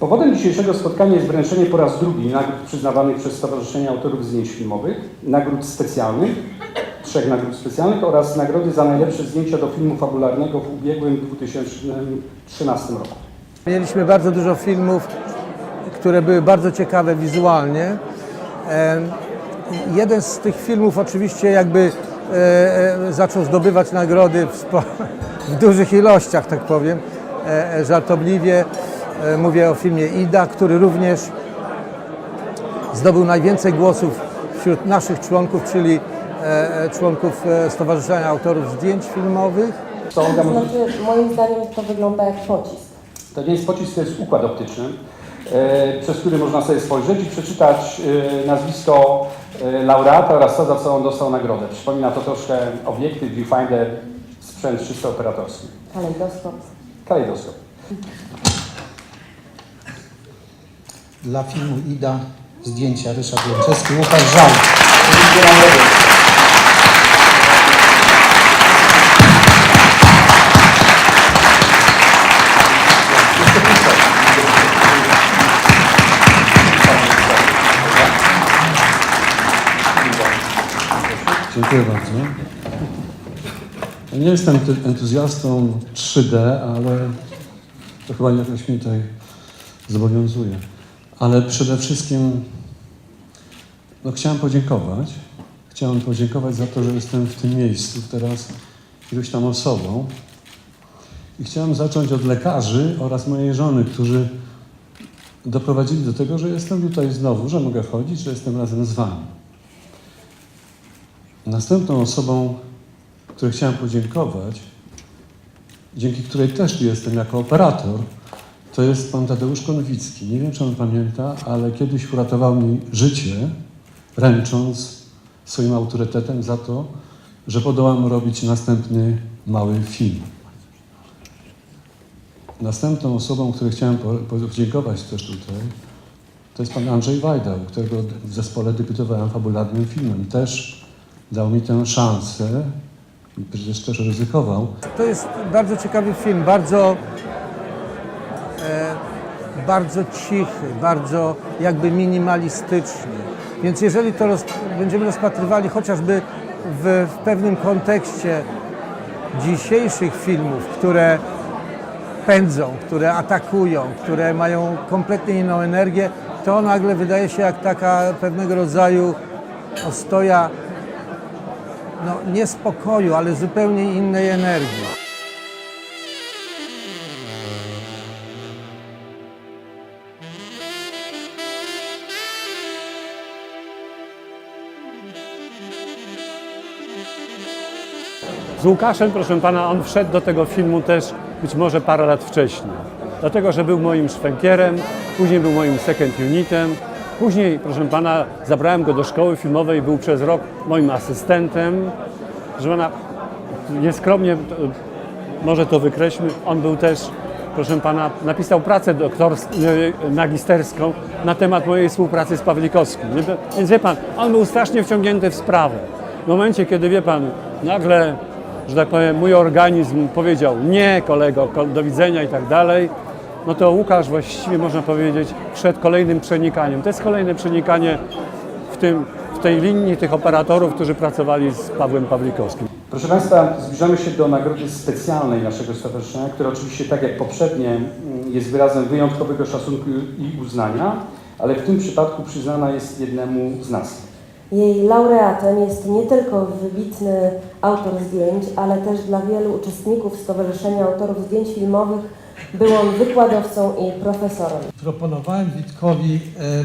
Powodem dzisiejszego spotkania jest wręczenie po raz drugi nagród przyznawanych przez Stowarzyszenie Autorów Zdjęć Filmowych, nagród specjalnych, trzech nagród specjalnych oraz nagrody za najlepsze zdjęcia do filmu fabularnego w ubiegłym 2013 roku. Mieliśmy bardzo dużo filmów, które były bardzo ciekawe wizualnie. Jeden z tych filmów oczywiście jakby e, e, zaczął zdobywać nagrody w, w dużych ilościach, tak powiem, e, żartobliwie. E, Mówię o filmie Ida, który również zdobył najwięcej głosów wśród naszych członków, czyli e, e, członków Stowarzyszenia Autorów Zdjęć Filmowych. To, znaczy, moim zdaniem to wygląda jak pocisk. to nie jest pocisk, to jest układ optyczny, przez który można sobie spojrzeć i przeczytać nazwisko laureata oraz to, za co on dostał nagrodę. Przypomina to troszkę obiektyw, viewfinder, sprzęt czysto operatorski. Kalejdoskop. Kalejdoskop. Dla filmu Ida zdjęcia Ryszard Łączewski, Łukasz Żal. Dziękuję bardzo. Nie jestem entuzjastą 3D, ale to chyba jakoś mnie tutaj zobowiązuje. Ale przede wszystkim no, chciałem podziękować. Chciałem podziękować za to, że jestem w tym miejscu teraz iluś tam osobą. I chciałem zacząć od lekarzy oraz mojej żony, którzy doprowadzili do tego, że jestem tutaj znowu, że mogę chodzić, że jestem razem z Wami. Następną osobą, której chciałem podziękować, dzięki której też jestem jako operator, to jest pan Tadeusz Konwicki. Nie wiem, czy on pamięta, ale kiedyś uratował mi życie, ręcząc swoim autorytetem za to, że podołam robić następny mały film. Następną osobą, której chciałem po- podziękować też tutaj, to jest pan Andrzej Wajdał, którego w zespole debiutowałem fabularnym filmem. Też dał mi tę szansę przecież też ryzykował. To jest bardzo ciekawy film, bardzo, bardzo cichy, bardzo jakby minimalistyczny. Więc jeżeli to roz, będziemy rozpatrywali chociażby w, w pewnym kontekście dzisiejszych filmów, które pędzą, które atakują, które mają kompletnie inną energię, to nagle wydaje się jak taka pewnego rodzaju ostoja no, nie spokoju, ale zupełnie innej energii. Łukaszem, proszę pana, on wszedł do tego filmu też być może parę lat wcześniej. Dlatego, że był moim szwękierem, później był moim second unitem. Później, proszę pana, zabrałem go do szkoły filmowej, był przez rok moim asystentem. Proszę pana, nieskromnie, może to wykreślmy, on był też, proszę pana, napisał pracę doktors- e, magisterską na temat mojej współpracy z Pawlikowskim. Więc wie pan, on był strasznie wciągnięty w sprawę. W momencie, kiedy wie pan, nagle, że tak powiem, mój organizm powiedział nie, kolego, ko- do widzenia i tak dalej, no to Łukasz właściwie można powiedzieć przed kolejnym przenikaniem. To jest kolejne przenikanie w, tym, w tej linii tych operatorów, którzy pracowali z Pawłem Pawlikowskim. Proszę Państwa, zbliżamy się do nagrody specjalnej naszego stowarzyszenia, która oczywiście tak jak poprzednie mm, jest wyrazem wyjątkowego szacunku i uznania, ale w tym przypadku przyznana jest jednemu z nas. Jej laureatem jest nie tylko wybitny autor zdjęć, ale też dla wielu uczestników Stowarzyszenia Autorów Zdjęć Filmowych był on wykładowcą i profesorem. Proponowałem Witkowi e, e,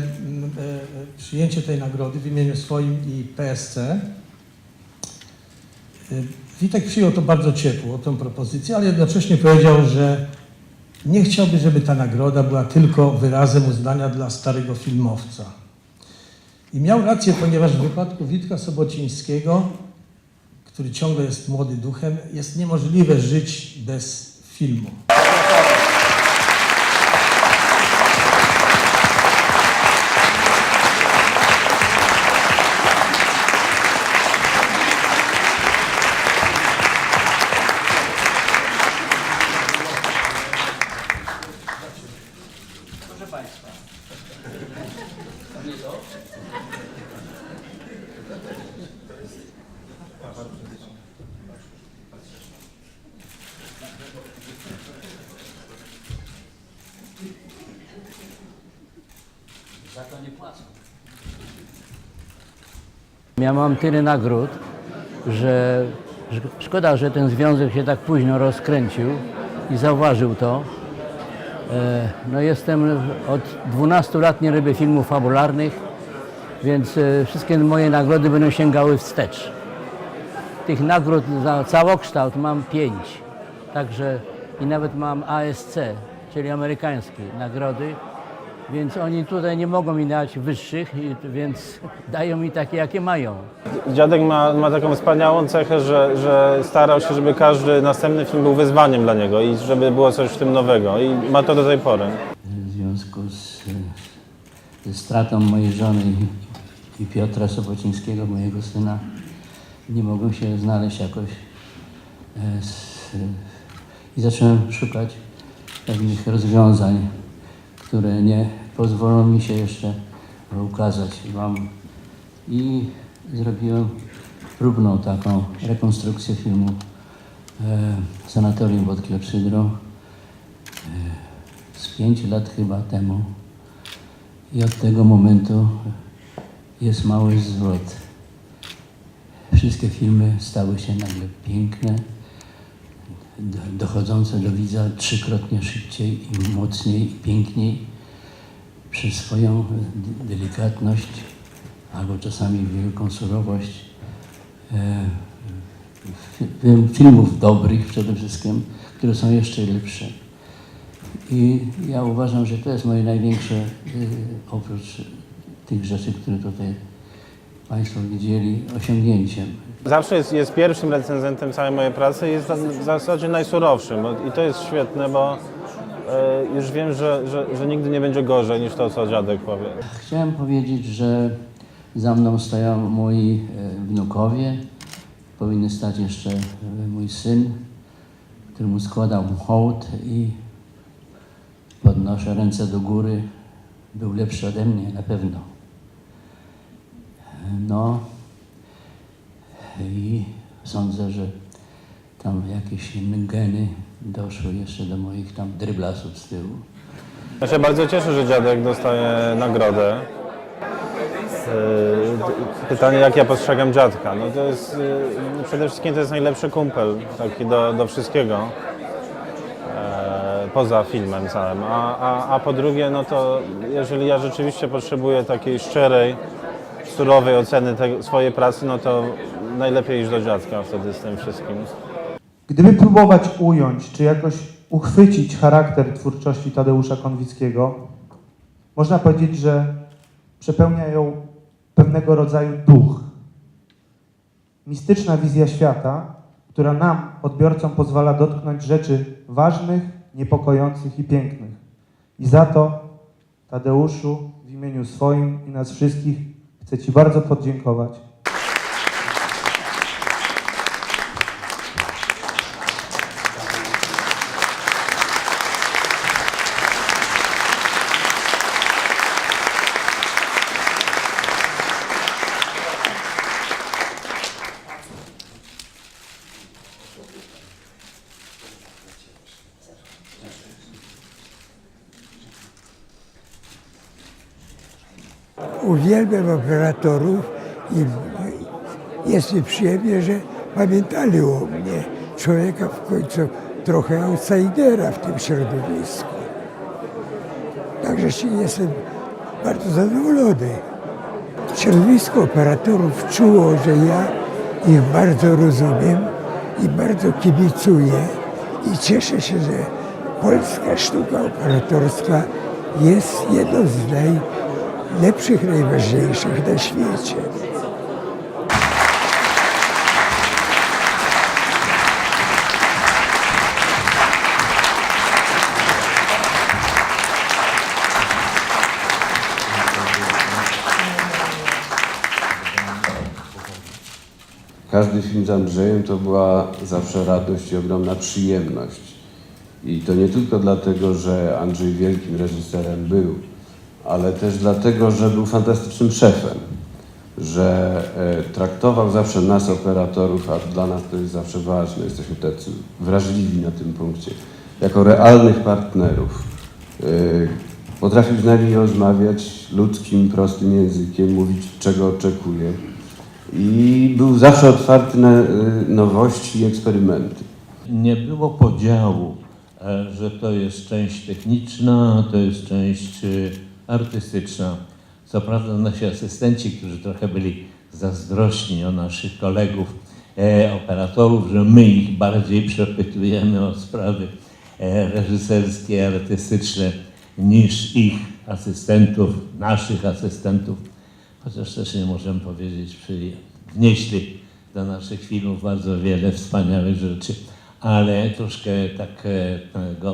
przyjęcie tej nagrody w imieniu swoim i PSC. E, Witek przyjął to bardzo ciepło, tę propozycję, ale jednocześnie powiedział, że nie chciałby, żeby ta nagroda była tylko wyrazem uznania dla starego filmowca. I miał rację, ponieważ w wypadku Witka Sobocińskiego, który ciągle jest młody duchem, jest niemożliwe żyć bez filmu. Ja mam tyle nagród, że szkoda, że ten związek się tak późno rozkręcił i zauważył to. E, No jestem od 12 lat nie robię filmów fabularnych, więc e, wszystkie moje nagrody będą sięgały wstecz. Tych nagród za całokształt mam pięć. Także i nawet mam ASC, czyli amerykańskie nagrody, więc oni tutaj nie mogą mi dać wyższych, więc dają mi takie, jakie mają. Dziadek ma, ma taką wspaniałą cechę, że, że starał się, żeby każdy następny film był wyzwaniem dla niego i żeby było coś w tym nowego. I ma to do tej pory. w związku z, ze stratą mojej żony i, i Piotra Sobocińskiego, mojego syna, nie mogłem się znaleźć jakoś. E, z, I zacząłem szukać pewnych rozwiązań, które nie pozwolą mi się jeszcze ukazać wam. I zrobiłem próbną taką rekonstrukcję filmu e, Sanatorium pod Klepsydrą z pięć lat chyba temu. I od tego momentu jest mały zwrot. Wszystkie filmy stały się nagle piękne, do- dochodzące do widza trzykrotnie szybciej i mocniej i piękniej przez swoją de- delikatność albo czasami wielką surowość e, fi- filmów dobrych przede wszystkim, które są jeszcze lepsze. I ja uważam, że to jest moje największe, y, oprócz tych rzeczy, które tutaj Państwo widzieli, osiągnięciem. Zawsze jest, jest pierwszym recenzentem całej mojej pracy i jest w zasadzie najsurowszym. I to jest świetne, bo e, już wiem, że, że, że nigdy nie będzie gorzej niż to, co dziadek powie. Chciałem powiedzieć, że za mną stoją moi e, wnukowie. Powinny stać jeszcze e, mój syn, któremu składam hołd i podnoszę ręce do góry. Był lepszy ode mnie, na pewno. No i sądzę, że tam jakieś geny doszły jeszcze do moich tam dryblasów z tyłu. Ja się bardzo cieszę, że dziadek dostaje nagrodę. E, Pytanie, jak ja postrzegam dziadka? No to jest, e, przede wszystkim to jest najlepszy kumpel taki do, do wszystkiego. e, Poza filmem całym. A, a, a po drugie, no to jeżeli ja rzeczywiście potrzebuję takiej szczerej, surowej oceny swojej pracy, no to najlepiej iść do dziadka wtedy z tym wszystkim. Gdyby próbować ująć, czy jakoś uchwycić charakter twórczości Tadeusza Konwickiego, można powiedzieć, że przepełnia ją pewnego rodzaju duch. Mistyczna wizja świata, która nam, odbiorcom, pozwala dotknąć rzeczy ważnych, niepokojących i pięknych. I za to, Tadeuszu, w imieniu swoim i nas wszystkich, chcę Ci bardzo podziękować. Uwielbiam operatorów i jest mi przyjemnie, że pamiętali o mnie. Człowieka w końcu trochę outsidera w tym środowisku. Także się jestem bardzo zadowolony. Środowisko operatorów czuło, że ja ich bardzo rozumiem i bardzo kibicuję i cieszę się, że polska sztuka operatorska jest jedną z najlepszych, najważniejszych na świecie. Każdy film z Andrzejem to była zawsze radość i ogromna przyjemność. I to nie tylko dlatego, że Andrzej wielkim reżyserem był, ale też dlatego, że był fantastycznym szefem, że e, traktował zawsze nas, operatorów, a dla nas to jest zawsze ważne, jesteśmy tacy wrażliwi na tym punkcie, jako realnych partnerów. E, Potrafił z nami rozmawiać ludzkim, prostym językiem, mówić czego oczekuje. I był zawsze otwarty na y, nowości i eksperymenty. Nie było podziału, e, że to jest część techniczna, to jest część artystyczna. Co prawda nasi asystenci, którzy trochę byli zazdrośni o naszych kolegów, e, operatorów, że my ich bardziej przepytujemy o sprawy e, reżyserskie, artystyczne niż ich asystentów, naszych asystentów. Chociaż też nie możemy powiedzieć, że wnieśli do naszych filmów bardzo wiele wspaniałych rzeczy, ale troszkę tak, e,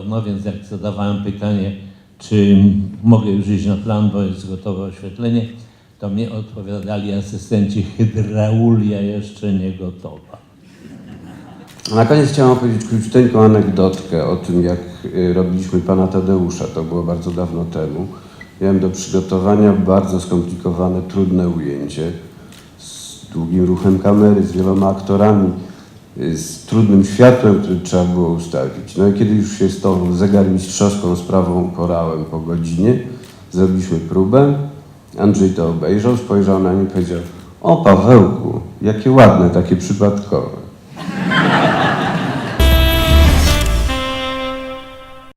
no więc jak zadawałem pytanie, czy mogę już iść na plan, bo jest gotowe oświetlenie, to mnie odpowiadali asystenci, hydraulia jeszcze nie gotowa. Na koniec chciałem opowiedzieć króciuteńką anegdotkę o tym, jak y, robiliśmy pana Tadeusza. To było bardzo dawno temu. Miałem do przygotowania bardzo skomplikowane, trudne ujęcie z długim ruchem kamery, z wieloma aktorami, z trudnym światłem, które trzeba było ustawić. No i kiedy już się z tą zegarmistrzowską sprawą uporałem po godzinie, zrobiliśmy próbę. Andrzej to obejrzał, spojrzał na mnie i powiedział: O Pawełku, jakie ładne, takie przypadkowe.